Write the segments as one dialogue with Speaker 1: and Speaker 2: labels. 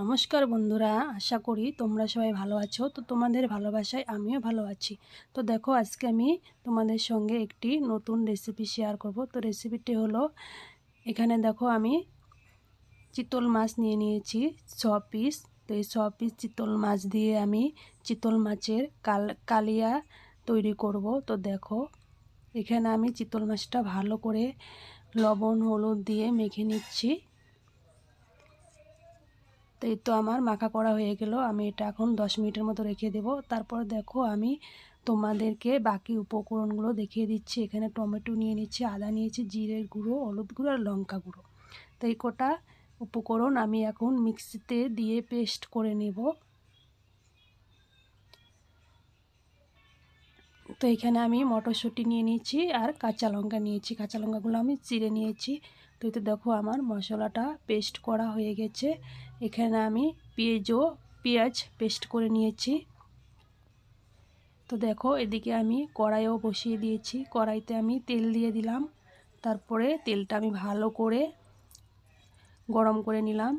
Speaker 1: নমস্কার বন্ধুরা, আশা করি তোমরা সবাই ভালো আছো। তো তোমাদের ভালোবাসায় আমিও ভালো আছি। তো দেখো, আজকে আমি তোমাদের সঙ্গে একটি নতুন রেসিপি শেয়ার করব। তো রেসিপিটি হলো, এখানে দেখো আমি চিতল মাছ নিয়ে নিয়েছি, ছ পিস তো এই ছ পিস চিতল মাছ দিয়ে আমি চিতল মাছের কাল, কালিয়া তৈরি করব। তো দেখো, এখানে আমি চিতল মাছটা ভালো করে লবণ, হলুদ দিয়ে মেখে নিচ্ছি। তো এই তো আমার মাখা করা হয়ে গেল। আমি এটা এখন দশ মিনিটের মতো রেখে দেব। তারপর দেখো আমি তোমাদেরকে বাকি উপকরণগুলো দেখিয়ে দিচ্ছি। এখানে টমেটো নিয়ে নিচ্ছি, আদা নিয়েছি, জিরের গুঁড়ো, হলুদ গুঁড়ো আর লঙ্কা গুঁড়ো। তো এই কটা উপকরণ আমি এখন মিক্সিতে দিয়ে পেস্ট করে নেব। তো এখানে আমি মটরশুঁটি নিয়ে নিয়েছি আর কাঁচা লঙ্কা নিয়েছি। কাঁচা লঙ্কাগুলো আমি চিড়ে নিয়েছি। তো এতে দেখো আমার মশলাটা পেস্ট করা হয়ে গেছে। এখানে আমি পেঁয়াজও পেঁয়াজ পেস্ট করে নিয়েছি। তো দেখো এদিকে আমি কড়াইও বসিয়ে দিয়েছি। কড়াইতে আমি তেল দিয়ে দিলাম। তারপরে তেলটা আমি ভালো করে গরম করে নিলাম।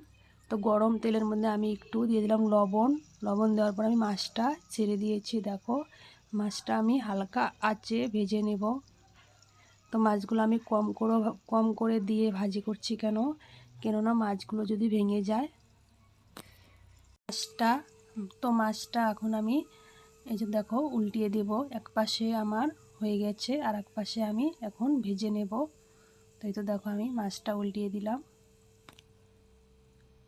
Speaker 1: তো গরম তেলের মধ্যে আমি একটু দিয়ে দিলাম লবণ। লবণ দেওয়ার পর আমি মাছটা ছেড়ে দিয়েছি। দেখো মাছটা আমি হালকা আঁচে ভেজে নেব। তো মাছগুলো আমি কম করে কম করে দিয়ে ভাজি করছি কেন? কেননা মাছগুলো যদি ভেঙে যায়, মাছটা, তো মাছটা এখন আমি এই যে দেখো উল্টিয়ে দেব। এক পাশে আমার হয়ে গেছে আর এক পাশে আমি এখন ভেজে নেব। তো এই তো দেখো আমি মাছটা উল্টিয়ে দিলাম।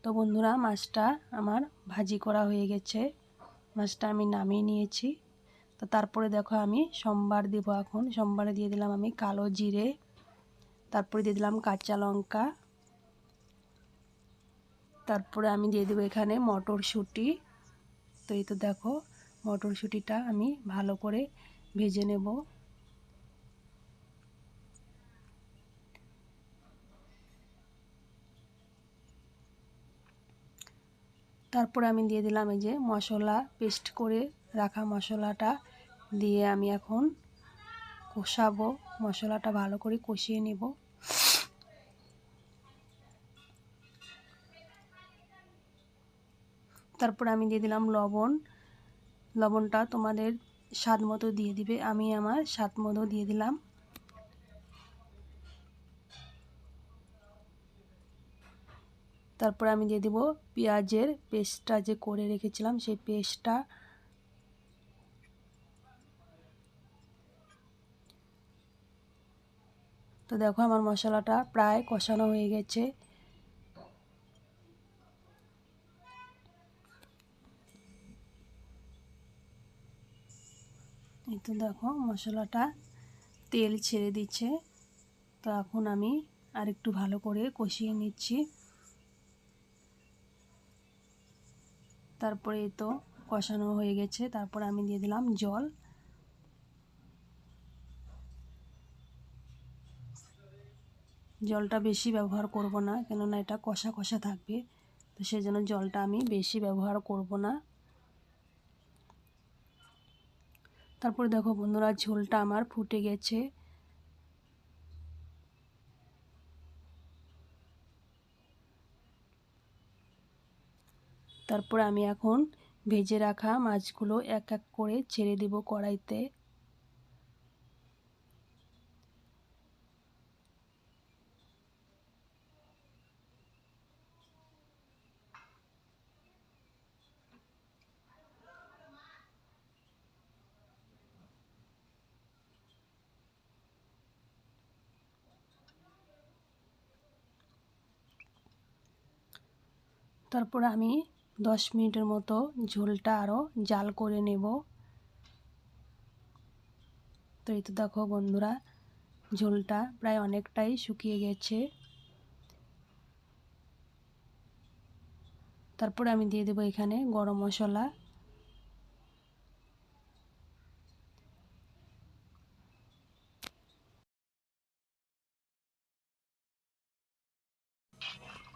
Speaker 1: তো বন্ধুরা, মাছটা আমার ভাজি করা হয়ে গেছে। মাছটা আমি নামিয়ে নিয়েছি। তারপরে দেখো আমি সোমবার দেবো এখন। সোমবারে দিয়ে দিলাম আমি কালো জিরে, তারপরে দিয়ে দিলাম কাঁচা লঙ্কা, তারপরে আমি দিয়ে দেবো এখানে মটরশুঁটি। তো এই তো দেখো মটরশুঁটিটা আমি ভালো করে ভেজে নেব। তারপরে আমি দিয়ে দিলাম এই যে মশলা, পেস্ট করে রাখা মশলাটা। দিয়ে আমি এখন কষাবো, মশলাটা ভালো করে কষিয়ে নেব। তারপর আমি দিয়ে দিলাম লবণ। লবণটা তোমাদের স্বাদ মতো দিয়ে দিবে, আমি আমার স্বাদ মতো দিয়ে দিলাম। তারপর আমি দিয়ে দিব পেঁয়াজের পেস্টটা যে করে রেখেছিলাম, সেই পেস্টটা তো দেখো আমার মশলাটা প্রায় কষানো হয়ে গেছে। এই তো দেখো মশলাটা তেল ছেড়ে দিচ্ছে। তো এখন আমি আর একটু ভালো করে কষিয়ে নিচ্ছি। তারপরে তো কষানো হয়ে গেছে। তারপরে আমি দিয়ে দিলাম জল। জলটা বেশি ব্যবহার করব না, কেননা এটা কষা কষা থাকবে। তো সেই জন্য জলটা আমি বেশি ব্যবহার করব না। তারপরে দেখো বন্ধুরা, ঝোলটা আমার ফুটে গেছে। তারপরে আমি এখন ভেজে রাখা মাছগুলো এক এক করে ছেড়ে দেব কড়াইতে। তারপর আমি দশ মিনিটের মতো ঝোলটা আরও জাল করে নেব। তো এই তো দেখো বন্ধুরা, ঝোলটা প্রায় অনেকটাই শুকিয়ে গেছে। তারপরে আমি দিয়ে দেবো এখানে গরম মশলা।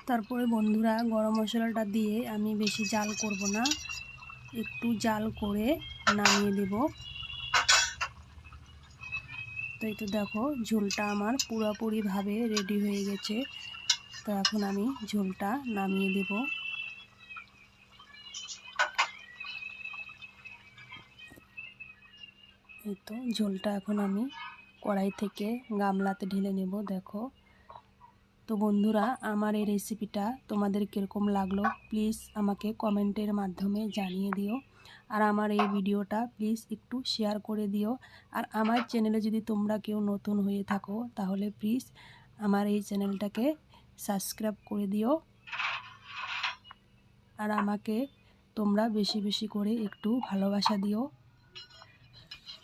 Speaker 1: তারপরে বন্ধুরা গরম মশলাটা দিয়ে আমি বেশি জাল করব না। একটু জাল করে নামিয়ে দেব। তো এই তো দেখো, ঝোলটা আমার পুরোপুরিভাবে রেডি হয়ে গেছে। তো এখন আমি ঝোলটা নামিয়ে দেব। এই তো ঝোলটা এখন আমি কড়াই থেকে গামলাতে ঢেলে নেব, দেখো। তো বন্ধুরা, আমার এই রেসিপিটা তোমাদের কীরকম লাগল প্লিজ আমাকে কমেন্টের মাধ্যমে জানিয়ে দিও। আর আমার এই ভিডিওটা প্লিজ একটু শেয়ার করে দিও। আর আমার চ্যানেলে যদি তোমরা কেউ নতুন হয়ে থাকো, তাহলে প্লিজ আমার এই চ্যানেলটাকে সাবস্ক্রাইব করে দিও। আর আমাকে তোমরা বেশি বেশি করে একটু ভালোবাসা দিও।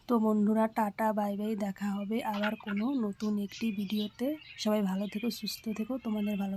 Speaker 1: তো বন্ধুরা, টাটা, বাই বাই, দেখা হবে আবার কোনো নতুন একটি ভিডিওতে। সবাই ভালো থেকো, সুস্থ থেকো, তোমাদের ভালো